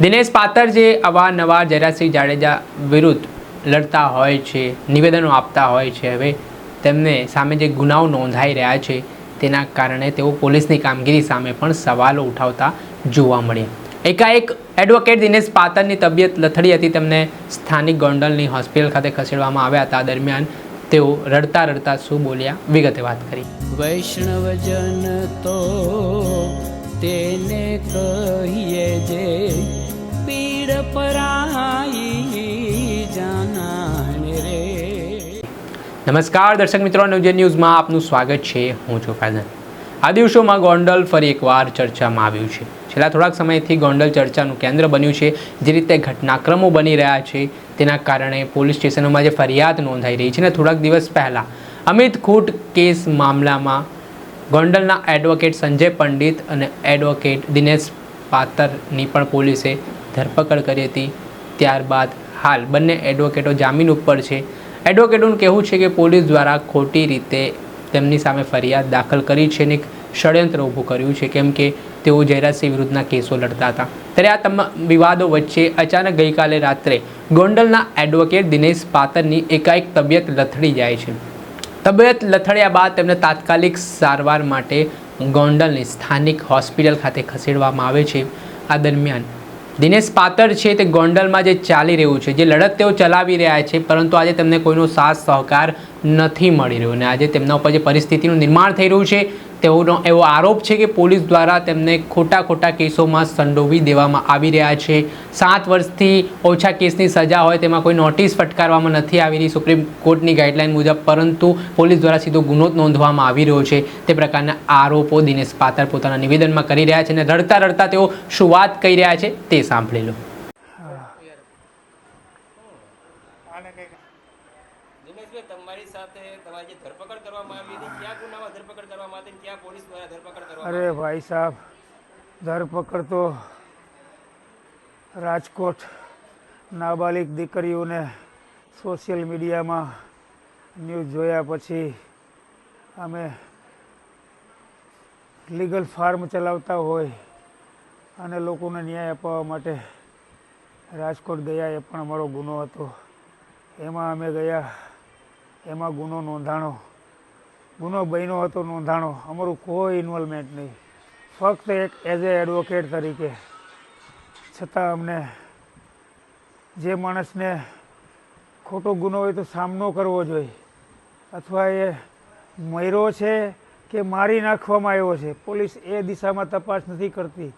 દિનેશ પાતર જે અવારનવાર જયરાજસિંહ જાડેજા વિરુદ્ધ લડતા હોય છે, નિવેદનો આપતા હોય છે, હવે તેમને સામે જે ગુનાઓ નોંધાઈ રહ્યા છે, તેના કારણે તેઓ પોલીસની કામગીરી સામે પણ સવાલો ઉઠાવતા જોવા મળ્યા. એકાએક એડવોકેટ દિનેશ પાતરની તબિયત લથડી હતી, તેમને સ્થાનિક ગોંડલની હોસ્પિટલ ખાતે ખસેડવામાં આવ્યા હતા. દરમિયાન તેઓ રડતા રડતા શું બોલ્યા? વિગતે વાત કરી. વૈષ્ણવજન તો તેને કહીએ જે પીડ નમસ્કાર દર્શક મિત્રો નવજે ન્યૂઝમાં આપનું સ્વાગત છે. હું છું ફેઝન આ દિવસોમાં ગોંડલ ફરી એકવાર ચર્ચામાં આવ્યું છે. છેલ્લા થોડાક સમયથી ગોંડલ ચર્ચાનું કેન્દ્ર બન્યું છે. જે રીતે ઘટનાક્રમો બની રહ્યા છે, તેના કારણે પોલીસ સ્ટેશનોમાં જે ફરિયાદ નોંધાઈ રહી છે ને થોડાક દિવસ પહેલાં, અમિત ખૂટ કેસ મામલામાં ગોંડલના એડવોકેટ સંજય પંડિત અને એડવોકેટ દિનેશ પાતરની પણ પોલીસે ધરપકડ કરી હતી. ત્યારબાદ હાલ બંને એડવોકેટો જામીન ઉપર છે. એડવોકેટોનું કહેવું છે કે પોલીસ દ્વારા ખોટી રીતે તેમની સામે ફરિયાદ દાખલ કરી છે અને ષડયંત્ર ઊભું કર્યું છે, કેમ કે તેઓ જયરાજસિંહ વિરુદ્ધના કેસો લડતા હતા. ત્યારે આ તમામ વિવાદો વચ્ચે અચાનક ગઈકાલે રાત્રે ગોંડલના એડવોકેટ દિનેશ પાતરની એકાએક તબિયત લથડી જાય છે. તબિયત લથડ્યા બાદ તેમને તાત્કાલિક સારવાર માટે ગોંડલની સ્થાનિક હોસ્પિટલ ખાતે ખસેડવામાં આવે છે. આ દરમિયાન દિનેશ પાતર છે તે ગોંડલમાં જે ચાલી રહ્યું છે, જે લડત તેઓ ચલાવી રહ્યા છે, પરંતુ આજે તેમને કોઈનો સાથ સહકાર નથી મળી રહ્યો અને આજે તેમના ઉપર જે પરિસ્થિતિનું નિર્માણ થઈ રહ્યું છે તેઓનો એવો આરોપ છે કે પોલીસ દ્વારા તેમને ખોટા ખોટા કેસોમાં સંડોવી દેવામાં આવી રહ્યા છે. સાત વર્ષથી ઓછા કેસની સજા હોય તેમાં કોઈ નોટિસ ફટકારવામાં નથી આવી રહી સુપ્રીમ કોર્ટની ગાઈડલાઈન મુજબ, પરંતુ પોલીસ દ્વારા સીધો ગુનો નોંધવામાં આવી રહ્યો છે. તે પ્રકારના આરોપો દિનેશ પાતર પોતાના નિવેદનમાં કરી રહ્યા છે અને રડતા રડતા તેઓ શું વાત કહી રહ્યા છે તે સાંભળી લો. દિનેશભાઈ તમારી સાથે તમારી જે ધરપકડ કરવામાં આવી હતી ક્યાં ગુનામાં ધરપકડ કરવામાં હતી ક્યાં પોલીસ દ્વારા ધરપકડ કરવામાં અરે ભાઈ સાહેબ ધરપકડ તો રાજકોટ નાબાલિક દીકરીઓને સોશિયલ મીડિયામાં ન્યૂઝ જોયા પછી અમે લીગલ ફાર્મ ચલાવતા હોય અને લોકોને ન્યાય અપાવવા માટે રાજકોટ ગયા એ પણ અમારો ગુનો હતો. એમાં અમે ગયા એમાં ગુનો નોંધાણો, ગુનો બન્યો હતો નોંધાણો, અમારું કોઈ ઇન્વોલ્વમેન્ટ નહીં. ફક્ત એક એઝ એ એડવોકેટ તરીકે. છતાં અમને જે માણસને ખોટો ગુનો હોય તો સામનો કરવો જોઈએ. અથવા એ મર્યો છે કે મારી નાખવામાં આવ્યો છે. પોલીસ એ દિશામાં તપાસ નથી કરતી.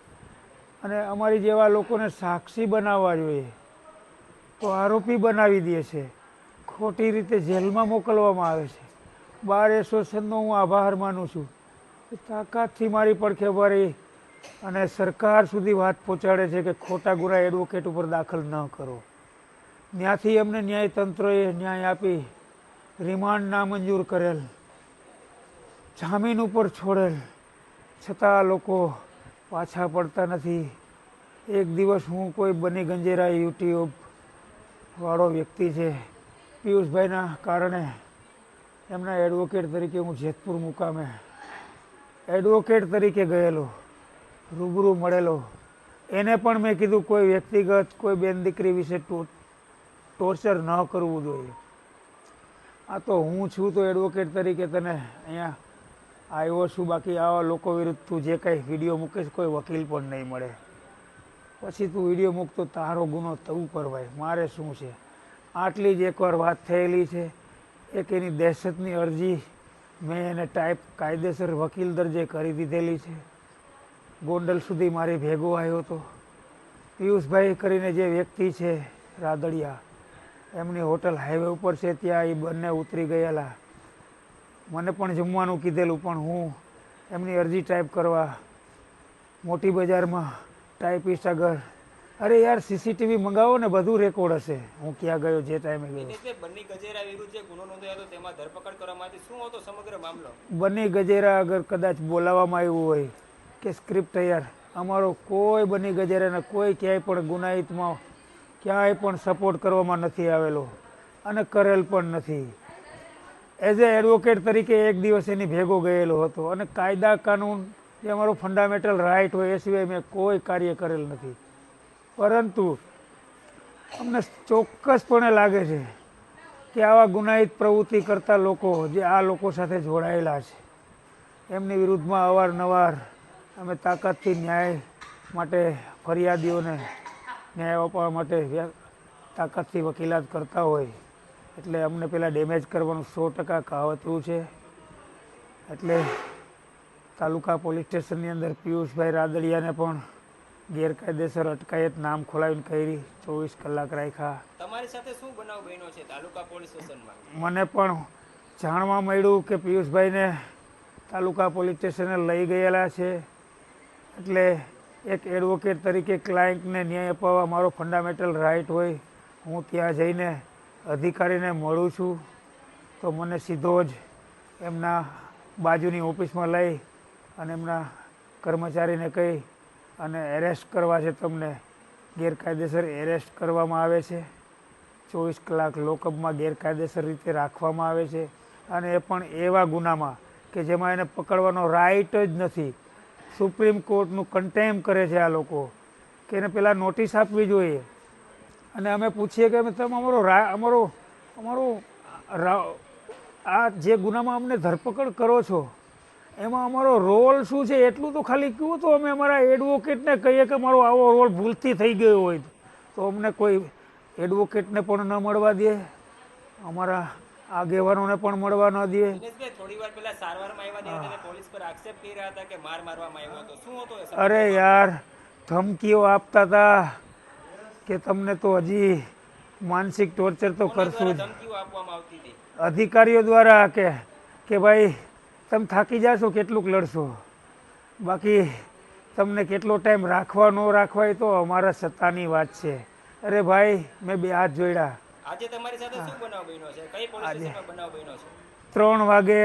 અને અમારી જેવા લોકોને સાક્ષી બનાવવા જોઈએ. તો આરોપી બનાવી દે છે. ખોટી રીતે જેલમાં મોકલવામાં આવે છે. બાર એસોસિએશનનો હું આભાર માનું છું. તાકાતથી મારી પડખે ભરી અને સરકાર સુધી વાત પહોંચાડે છે કે ખોટા ગુના એડવોકેટ ઉપર દાખલ ન કરો. ત્યાંથી અમને ન્યાયતંત્રએ ન્યાય આપી રિમાન્ડ નામંજૂર કરેલ, જામીન ઉપર છોડેલ. છતાં લોકો પાછા પડતા નથી. એક દિવસ હું કોઈ બની ગંજેરા યુટ્યુબ વાળો વ્યક્તિ છે. પિયુષભાઈના કારણે એમના એડવોકેટ તરીકે હું જેતપુર મુકામે એડવોકેટ તરીકે ગયેલો, રૂબરૂ મળેલો. એને પણ મેં કીધું કોઈ વ્યક્તિગત, કોઈ બેન દીકરી વિશે ટોર્ચર ન કરવું જોઈએ. આ તો હું છું તો એડવોકેટ તરીકે તને અહીંયા આવ્યો છું, બાકી આવા લોકો વિરુદ્ધ તું જે કાંઈ વીડિયો મૂકીશ, કોઈ વકીલ પણ નહીં મળે. પછી તું વીડિયો મૂકતો તારો ગુનો તું કરવાય. મારે શું છે? આટલી જ એકવાર વાત થયેલી છે. એક એની દહેશતની અરજી મેં એને ટાઈપ કાયદેસર વકીલ દરજે કરી દીધેલી છે. ગોંડલ સુધી મારી ભેગો આવ્યો હતો. પિયુષભાઈ કરીને જે વ્યક્તિ છે, રાદડિયા, એમની હોટલ હાઈવે ઉપર છે, ત્યાં એ બંને ઉતરી ગયેલા. મને પણ જમવાનું કીધેલું, પણ હું એમની અરજી ટાઈપ કરવા મોટી બજારમાં ટાઈપિસ્ટ આગળ અરે યાર સીસીટીવી મંગાવો ને બધું રેકોર્ડ હશે. હું ક્યાં ગયો જે ટાઈમે ગયો. દિનેશભાઈ બંને ગજેરા વિરુદ્ધ જે ગુનો નોંધાયો હતો તેમાં ધરપકડ કરવામાં આવી શું હતો સમગ્ર મામલો? બન્ની ગજેરા અગર કદાચ બોલાવવામાં આવ્યું હોય કે સ્ક્રિપ્ટ તૈયાર. અમારો કોઈ બની ગજેરાને કોઈ ક્યાંય પણ ગુનાહિતમાં ક્યાંય પણ સપોર્ટ કરવામાં નથી આવેલો અને કરેલ પણ નથી. એઝ એ એડવોકેટ તરીકે એક દિવસ એની ભેગો ગયેલો હતો અને કાયદા કાનૂન જે અમારો ફંડામેન્ટલ રાઇટ હોય એ સિવાય મેં કોઈ કાર્ય કરેલ નથી. પરંતુ અમને ચોક્કસપણે લાગે છે કે આવા ગુનાહિત પ્રવૃત્તિ કરતા લોકો જે આ લોકો સાથે જોડાયેલા છે, એમની વિરુદ્ધમાં અવારનવાર અમે તાકાતથી ન્યાય માટે, ફરિયાદીઓને ન્યાય અપાવવા માટે તાકાતથી વકીલાત કરતા હોય, એટલે અમને પેલા ડેમેજ કરવાનું સો ટકા કાવતરું છે. એટલે તાલુકા પોલીસ સ્ટેશનની અંદર પિયુષભાઈ રાદડિયાને પણ ગેરકાયદેસર અટકાયત નામ ખોલાવીને કરી ચોવીસ કલાક રાખ્યા. તમારી સાથે શું બનાવ બન્યો છે તાલુકા પોલીસ સ્ટેશનમાં? મને પણ જાણવા મળ્યું કે પિયુષભાઈને તાલુકા પોલીસ સ્ટેશને લઈ ગયેલા છે. એટલે એક એડવોકેટ તરીકે ક્લાયન્ટને ન્યાય અપાવવા મારો ફંડામેન્ટલ રાઇટ હોય. હું ત્યાં જઈને અધિકારીને મળું છું. તો મને સીધો જ એમના બાજુની ઓફિસમાં લઈ અને એમના કર્મચારીને કહી અને એરેસ્ટ કરવા છે તમને. ગેરકાયદેસર એરેસ્ટ કરવામાં આવે છે. ચોવીસ કલાક લોકઅપમાં ગેરકાયદેસર રીતે રાખવામાં આવે છે. અને એ પણ એવા ગુનામાં કે જેમાં એને પકડવાનો રાઇટ જ નથી. સુપ્રીમ કોર્ટનું કન્ટેમ કરે છે આ લોકો કે એને પહેલાં નોટિસ આપવી જોઈએ. અને અમે પૂછીએ કે તમે અમારો રા, અમારો અમારો આ જે ગુનામાં અમને ધરપકડ કરો છો એમાં અમારો રોલ શું છે એટલું તો ખાલી કહ્યું તો અમે અમારા એડવોકેટને કહીએ કે મારો આવો રોલ ભૂલથી થઈ ગયો હોય તો. અમને કોઈ એડવોકેટને પણ ન મળવા દે. અમારા આગેવાનોને પણ મળવા ન દે? અરે યાર ધમકીઓ આપતા હતા કે તમને તો હજી માનસિક ટોર્ચર તો કરશું અધિકારીઓ દ્વારા કે કે ભાઈ તમે થાકી જાશો કેટલુંક લડશો. બાકી તમને કેટલો ટાઈમ રાખવા ન રાખવા એ તો અમારા સત્તાની વાત છે. અરે ભાઈ મેં બે હાથ જોડ્યા. આજે તમારી સાથે શું બનાવ બન્યો છે? કઈ પોલીસ સ્ટેશનમાં બનાવ બન્યો છે? ત્રણ વાગે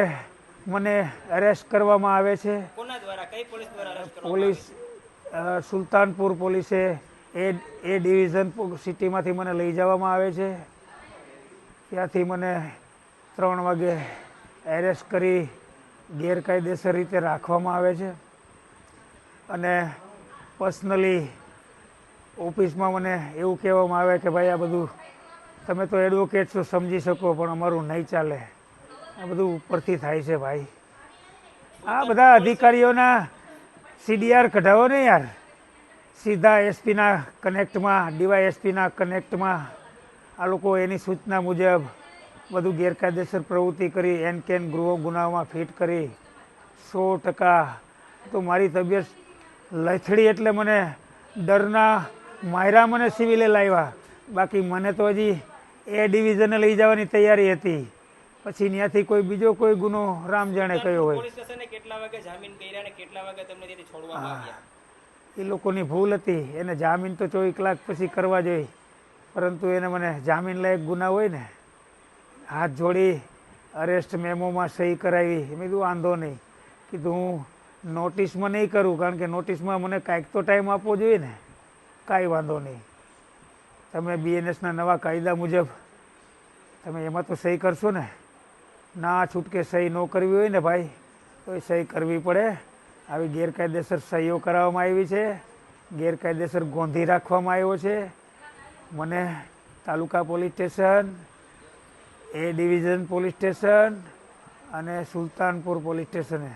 મને અરેસ્ટ કરવામાં આવે છે. કોના દ્વારા? કઈ પોલીસ દ્વારા અરેસ્ટ પોલીસ સુલતાનપુર પોલીસે એ એ ડિવિઝન સિટીમાંથી મને લઈ જવામાં આવે છે. ત્યાંથી મને ત્રણ વાગે એરેસ્ટ કરી ગેરકાયદેસર રીતે રાખવામાં આવે છે. અને પર્સનલી ઓફિસમાં મને એવું કહેવામાં આવે કે ભાઈ આ બધું તમે તો એડવોકેટ છો, સમજી શકો, પણ અમારું નહીં ચાલે. આ બધું ઉપરથી થાય છે ભાઈ. આ બધા અધિકારીઓના સીડીઆર કઢાવો ને યાર. સીધા એસપીના કનેક્ટમાં ડીવાયએસપીના કનેક્ટમાં આ લોકો એની સૂચના મુજબ બધું ગેરકાયદેસર પ્રવૃત્તિ કરી એન કેન ગૃહ ગુનામાં ફિટ કરી. સો ટકા. તો મારી તબિયત લથડી એટલે મને ડરના માયરા મને સિવિલે લાવ્યા. બાકી મને તો હજી એ ડિવિઝને લઈ જવાની તૈયારી હતી. પછી ત્યાંથી કોઈ બીજો કોઈ ગુનો રામ જાણે કયો હોય. એ લોકોની ભૂલ હતી. એને જામીન તો ચોવીસ કલાક પછી કરવા જોઈએ. પરંતુ એને મને જામીન લાયક ગુના હોય ને હાથ જોડી અરેસ્ટ મેમોમાં સહી કરાવી. મેં કીધું, વાંધો નહીં. કીધું, હું નોટિસમાં નહીં કરું, કારણ કે નોટિસમાં મને કાંઈક તો ટાઈમ આપવો જોઈએ ને. કાંઈ વાંધો નહીં. તમે બીએનએસના નવા કાયદા મુજબ તમે એમાં તો સહી કરશો ને? ના, છૂટકે સહી ન કરવી હોય ને ભાઈ તો એ સહી કરવી પડે. આવી ગેરકાયદેસર સહીઓ કરાવવામાં આવી છે, ગેરકાયદેસર ગોંધી રાખવામાં આવ્યો છે. મને taluka police station A division police station અને સુલતાનપુર પોલીસ સ્ટેશને.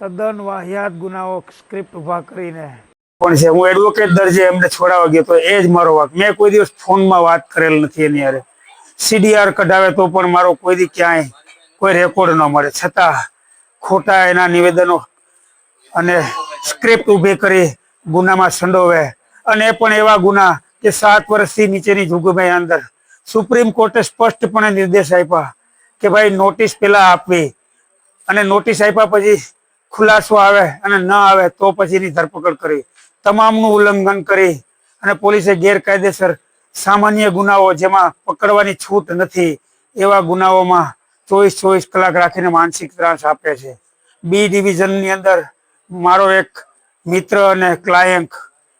તદ્દન વાહિયાત ગુનાઓ સ્ક્રિપ્ટ ઊભા કરીને. પણ છે, હું એડવોકેટ દરજે એમને છોડાવવા ગયો તો એ જ મારો વાક. મેં કોઈ દિવસ ફોનમાં વાત કરેલ નથી એની હારે. સીડીઆર કઢાવે તો પણ મારો કોઈ દી ક્યાંય કોઈ રેકોર્ડ ન મળે. છતાં ખોટા એના નિવેદનો અને સ્ક્રિપ્ટ ઊભી કરી ગુનામાં સંડોવે. અને એ પણ એવા ગુના કે સાત વર્ષથી નીચેની જોગવાઈ અંદર સુપ્રીમ કોર્ટે સ્પષ્ટપણે નિર્દેશ આપ્યા કે ભાઈ નોટિસ પેલા આપવી અને નોટિસ આપ્યા પછી ખુલાસો આવે અને ન આવે તો પછીની ધરપકડ કરવી. તમામનું ઉલ્લંઘન કરી અને પોલીસે ગેરકાયદેસર સામાન્ય ગુનાઓ જેમાં પકડવાની છૂટ નથી એવા ગુનાઓમાં ચોવીસ ચોવીસ કલાક રાખીને માનસિક ત્રાસ આપે છે. બી ડિવિઝનની અંદર મારો એક મિત્ર અને ક્લાયન્ટ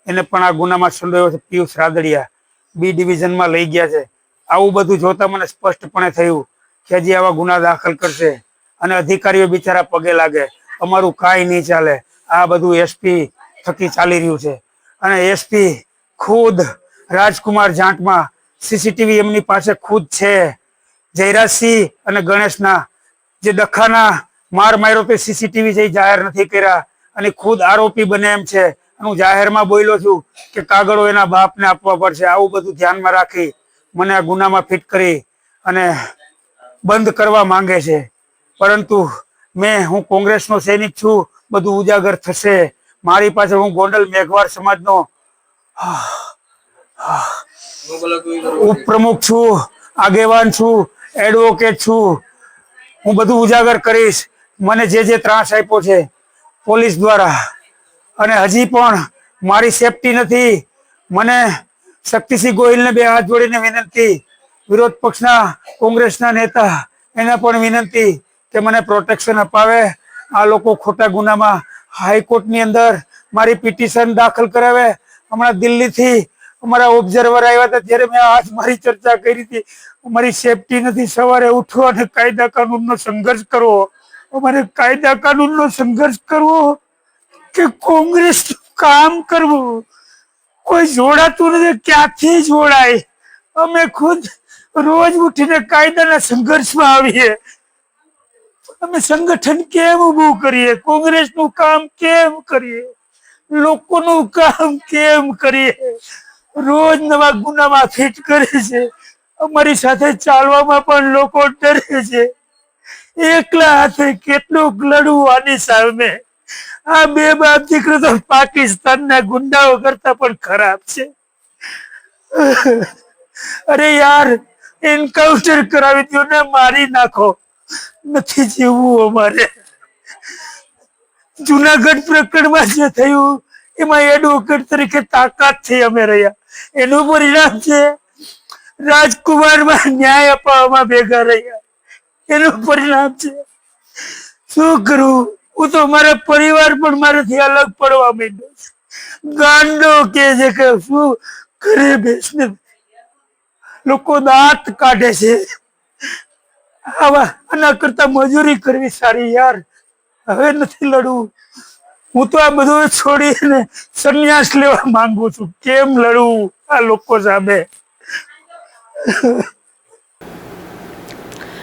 એને પણ આ ગુનામાં સંડોયો છે, પિયુષ રાદડિયા. બી ડિવિઝનમાં લઈ ગયા છે. આવું બધું જોતા મને સ્પષ્ટપણે થયું કે જે આવા ગુના દાખલ કરશે અને અધિકારીઓ બિચારા પગે લાગે. અમારું કાંઈ નહીં ચાલે. આ બધું એસપી થકી ચાલી રહ્યું છે. અને એસપી ખુદ રાજકુમાર જાટમાં સીસીટીવી એમની પાસે ખુદ છે. જયરાજસિંહ અને ગણેશના જે ડખાના માર માર્યો તે સીસીટીવી છે જાહેર નથી કર્યા અને ખુદ આરોપી બને એમ છે. હું જાહેરમાં બોલ્યો છું કે કાગળો એના બાપને આપવા પડશે. આવું બધું ધ્યાનમાં રાખી મને આ ગુનામાં ફિટ કરી અને બંધ કરવા માંગે છે. પરંતુ મેં, હું કોંગ્રેસનો સૈનિક છું, બધું ઉજાગર થશે. મારી પાસે હું ગોંડલ મેઘવાર સમાજનો, ઉપપ્રમુખ છું, આગેવાન છું એડવોકેટ છું. હું બધું ઉજાગર કરીશ. મને જે જે ત્રાસ આપ્યો છે, પોલીસ દ્વારા. અને હજી પણ મારી સેફટી નથી. મને શક્તિસિંહ ગોહિલને બે હાથ જોડીને વિનંતી. વિરોધ પક્ષના કોંગ્રેસના નેતા, એને પણ વિનંતી કે મને પ્રોટેક્શન અપાવે. આ લોકો ખોટા ગુનામાં હાઈકોર્ટની અંદર મારી પિટિશન દાખલ કરાવે. હમણાં દિલ્હીથી અમારા ઓબ્ઝર્વર આવ્યા હતા, ત્યારે મેં આજ મારી ચર્ચા કરી હતી. અમારી સેફટી નથી, સવારે ઉઠો અને કાયદા કાનૂનનો સંઘર્ષ કરવો અમારે કાયદા કાનૂનનો સંઘર્ષ કરવો કે કોંગ્રેસ કામ કરવું? કોઈ જોડાતું નથી, ક્યાંથી જોડાય? અમે ખુદ રોજ ઉઠીને કાયદાના સંઘર્ષમાં આવીએ. અમે સંગઠન કેમ ઉભું કરીએ? કોંગ્રેસનું કામ કેમ કરીએ? લોકોનું કામ કેમ કરીએ? રોજ નવા ગુનામાં ફિટ કરે છે. અમારી સાથે ચાલવામાં પણ લોકો ડરે છે. એકલા હાથે કેટલું લડવું આની સામે. આ બે બાપ દીકરો તો ગુંડાઓ કરતા પણ ખરાબ છે. અરે યાર એન્કાઉન્ટર કરાવી દો ને, મારી નાખો. નથી જીવવું અમારે. જુનાગઢ પ્રકરણમાં જે થયું, એમાં એડવોકેટ તરીકે તાકાત થઈ અમે રહ્યા. એનું પરિણામ છે. રાજકુમારમાં ન્યાય અપાવવામાં ભેગા રહ્યા. એનું પરિણામ છે. શું કરું? હું તો મારા પરિવાર પણ મારાથી અલગ પડવા માંડ્યો ગાંડો કે છે કે શું ઘરે બેસને? લોકો દાંત કાઢે છે. આવા આના કરતા મજૂરી કરવી સારી યાર. હવે નથી લડવું. હું તો આ બધું છોડીને સંન્યાસ લેવા માંગુ છું. કેમ લડવું આ લોકો સામે?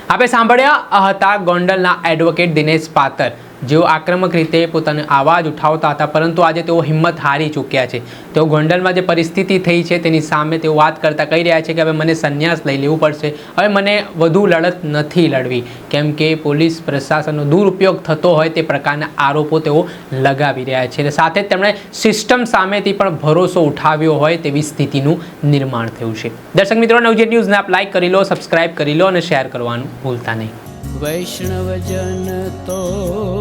આપણે સાંભળ્યા હતા ગોંડલના એડવોકેટ દિનેશ પાતર. જેઓ આક્રમક રીતે પોતાનો અવાજ ઉઠાવતા હતા, પરંતુ આજે તેઓ હિંમત હારી ચૂક્યા છે. તેઓ ગોંડલમાં જે પરિસ્થિતિ થઈ છે, તેની સામે તેઓ વાત કરતા કહી રહ્યા છે કે, હવે મને સંન્યાસ લઈ લેવું પડશે. હવે મને વધુ લડત નથી લડવી. કેમ કે પોલીસ પ્રશાસનનો દુરુપયોગ થતો હોય તે પ્રકારના આરોપો તેઓ લગાવી રહ્યા છે. અને સાથે તેમણે સિસ્ટમ સામેથી પણ ભરોસો ઉઠાવ્યો હોય તેવી સ્થિતિનું નિર્માણ થયું છે. દર્શક મિત્રો નવજેટ ન્યૂઝને આપ લાઈક કરી લો, સબસ્ક્રાઇબ કરી લો અને શેર કરવાનું ભૂલતા નહીં. વૈષ્ણવજન તો